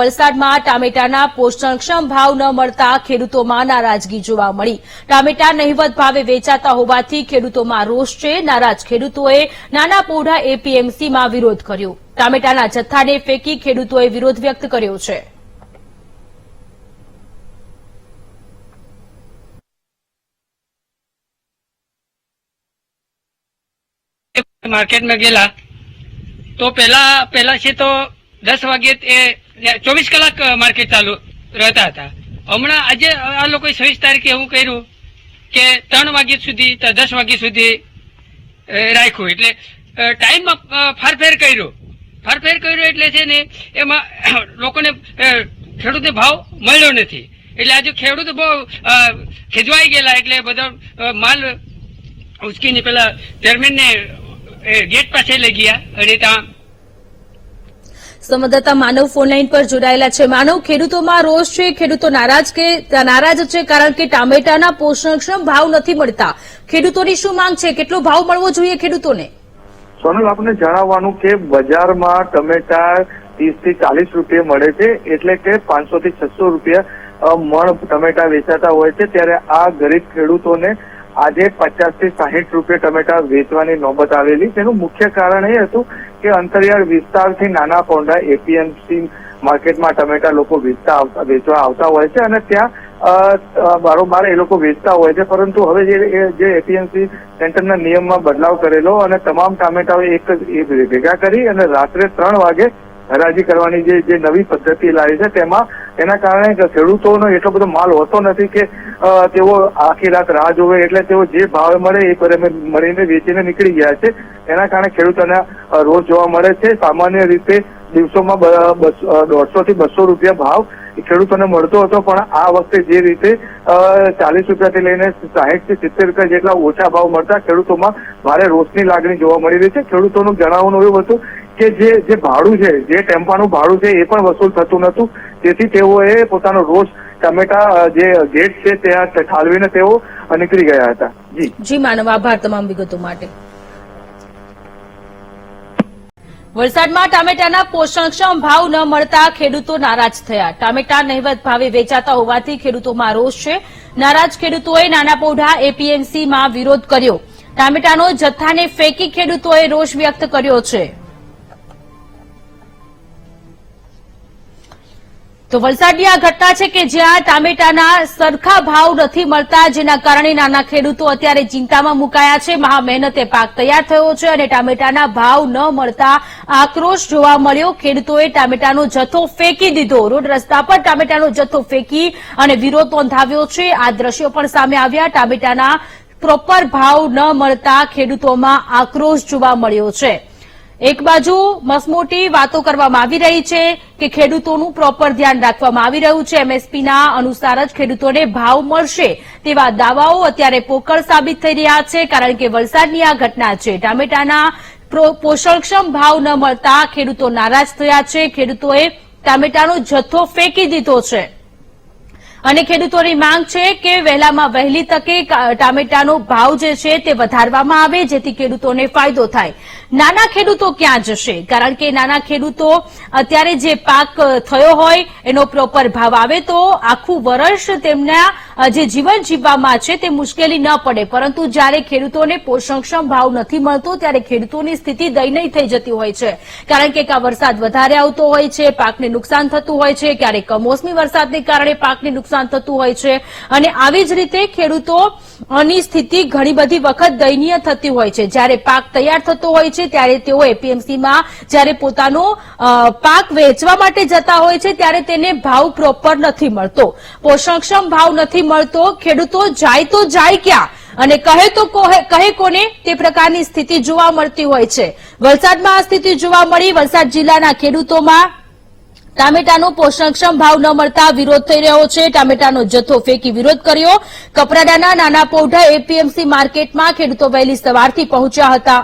વલસાડમાં ટામેટાના પોષણક્ષમ ભાવ ન મળતા ખેડૂતોમાં નારાજગી જોવા મળી. ટામેટા નહીવત ભાવે વેચાતા હોવાથી ખેડૂતોમાં રોષ છે. નારાજ ખેડૂતોએ નાના પોઢા એપીએમસીમાં વિરોધ કર્યો. ટામેટાના જથ્થાને ફેંકી ખેડૂતોએ વિરોધ વ્યક્ત કર્યો છે. માર્કેટમાં ગયેલા. તો પેલા પહેલા છે તો દસ વાગે એ ચોવીસ કલાક માર્કેટ ચાલુ રહેતા હતા. હમણાં આજે આ લોકોએ છવ્વીસ તારીખે એવું કર્યું કે ત્રણ વાગ્યા સુધી દસ વાગ્યા સુધી રાખ્યું. એટલે ટાઈમમાં ફારફેર કર્યો. ફારફેર કર્યો એટલે છે ને, એમાં લોકોને ખેડૂતને ભાવ મળ્યો નથી. એટલે આજે ખેડૂત બહુ ખેંચવાઈ ગયેલા. એટલે બધા માલ ઉચકીને પેલા ચેરમેનને ગેટ પાસે લઈ ગયા. અને ત્યાં સંવાદદાતા માનવ ફોનલાઈન પર જોડાયેલા છે. માનવ, ખેડૂતોમાં રોષ છે, ખેડૂતો નારાજ કે નારાજ છે કારણ કે ટામેટાના પોષણક્ષમ ભાવ નથી મળતા. ખેડૂતોની શું માંગ છે? કેટલો ભાવ મળવો જોઈએ ખેડૂતોને? સોનલ, આપને જણાવવાનું કે બજારમાં ટમેટા ત્રીસથી ચાલીસ રૂપિયા મળે છે, એટલે કે પાંચસો થી છસો રૂપિયા મણ ટમેટા વેચાતા હોય છે, ત્યારે આ ગરીબ ખેડૂતોને આજે પચાસથી સાહીઠ રૂપિયા ટમેટા વેચવાની નોબત આવેલી તેનું મુખ્ય કારણ એ હતું કે અંતરિયાળ વિસ્તારથી નાના પોંડા એપીએમસી માર્કેટમાં ટમેટા લોકો વેચતા વેચવા આવતા હોય છે અને ત્યાં બારોબાર એ લોકો વેચતા હોય છે. પરંતુ હવે જે જે એપીએમસી સેન્ટરના નિયમમાં બદલાવ કરેલો અને તમામ ટામેટાઓ એક જ ભેગા કરી અને રાત્રે ત્રણ વાગે હરાજી કરવાની જે જે નવી પદ્ધતિ લાવી છે, તેમાં એના કારણે ખેડૂતોનો એટલો બધો માલ હોતો નથી કે તેઓ આખી રાત રાહ જોવે. એટલે તેઓ જે ભાવે મળે એ પર મળીને વેચીને નીકળી ગયા છે. એના કારણે ખેડૂતોને રોજ જોવા મળે છે. સામાન્ય રીતે દિવસોમાં દોઢસો થી બસો રૂપિયા ભાવ ખેડૂતોને મળતો હતો. પણ આ વખતે જે રીતે ચાલીસ રૂપિયાથી લઈને સાહીઠથી સિત્તેર રૂપિયા જેટલા ઓછા ભાવ મળતા ખેડૂતોમાં ભારે રોષની લાગણી જોવા મળી રહી છે. ખેડૂતોનું જણાવવાનું એવું હતું કે જે જે ભાડું છે, જે ટેમ્પાનું ભાડું છે એ પણ વસૂલ થતું નતું તેથી તેઓએ પોતાનો રોષ ટમેટા જે ગેટ છે ત્યાં ઠાલવીને તેઓ નીકળી ગયા હતા. જી. જી, માનવ આભાર તમામ વિગતો માટે. વલસાડમાં ટામેટાના પોષણક્ષમ ભાવ ન મળતા ખેડૂતો નારાજ થયા. ટામેટા નહિવત ભાવે વેચાતા હોવાથી ખેડૂતોમાં રોષ છે. નારાજ ખેડૂતોએ નાના પોઢા એપીએમસીમાં વિરોધ કર્યો. ટામેટાનો જથ્થાને ફેંકી ખેડૂતોએ રોષ વ્યક્ત કર્યો છે. તો વલસાડની આ ઘટના છે કે જ્યાં ટામેટાના સરખા ભાવ નથી મળતા, જેના કારણે નાના ખેડૂતો અત્યારે ચિંતામાં મુકાયા છે. મહા મહેનતે પાક તૈયાર થયો છે અને ટામેટાના ભાવ ન મળતા આક્રોશ જોવા મળ્યો. ખેડૂતોએ ટામેટાનો જથ્થો ફેંકી દીધો. રોડ રસ્તા પર ટામેટાનો જથ્થો ફેંકી અને વિરોધ નોંધાવ્યો છે. આ દ્રશ્યો પણ સામે આવ્યા. ટામેટાના પ્રોપર ભાવ ન મળતા ખેડૂતોમાં આક્રોશ જોવા મળ્યો છે. એક બાજુ મસમોટી વાતો કરવામાં આવી રહી છે કે ખેડૂતોનું પ્રોપર ધ્યાન રાખવામાં આવી રહ્યું છે. એમએસપીના અનુસાર જ ખેડૂતોને ભાવ મળશે તેવા દાવાઓ અત્યારે પોકળ સાબિત થઈ રહ્યા છે કારણ કે વલસાડની આ ઘટના છે. ટામેટાના પોષણક્ષમ ભાવ ન મળતા ખેડૂતો નારાજ થયા છે. ખેડૂતોએ ટામેટાનો જથ્થો ફેંકી દીધો છે. અને ખેડૂતોની માંગ છે કે વહેલામાં વહેલી તકે ટામેટાનો ભાવ જે છે તે વધારવામાં આવે, જેથી ખેડૂતોને ફાયદો થાય. નાના ખેડૂતો ક્યાં જશે? કારણ કે નાના ખેડૂતો અત્યારે જે પાક થયો હોય, એનો પ્રોપર ભાવ આવે તો આખું વર્ષ તેમના જે જીવન જીવવામાં છે તે મુશ્કેલી ન પડે, પરંતુ જ્યારે ખેડૂતોને પોષણક્ષમ ભાવ નથી મળતો, ત્યારે ખેડૂતોની સ્થિતિ દયનીય થઈ જતી હોય છે. કારણ કે કાં વરસાદ વધારે આવતો હોય છે, પાકને નુકસાન થતું હોય છે, ક્યારેક કમોસમી વરસાદને કારણે પાકને નુકસાન થતું હોય છે. અને આવી જ રીતે ખેડૂતોની સ્થિતિ ઘણી બધી વખત દયનીય થતી હોય છે. જ્યારે પાક તૈયાર થતો હોય છે, ત્યારે તેઓ એપીએમસીમાં જ્યારે પોતાનો પાક વેચવા માટે જતા હોય છે, ત્યારે તેને ભાવ પ્રોપર નથી મળતો. પોષણક્ષમ ભાવ નથી મળતો, ખેડૂતો જાય તો જાય ક્યાં? અને કહે તો કહે કોને? તે પ્રકારની સ્થિતિ જોવા મળતી હોય છે. વલસાડમાં આ સ્થિતિ જોવા મળી. વલસાડ જિલ્લાના ખેડૂતોમાં ટામેટાનો પોષણક્ષમ ભાવ ન મળતા વિરોધ થઈ રહ્યો છે. ટામેટાનો જથ્થો ફેંકી વિરોધ કર્યો. કપરાડાના નાના પોઢા એપીએમસી માર્કેટમાં ખેડૂતો વહેલી સવારથી પહોંચ્યા હતા.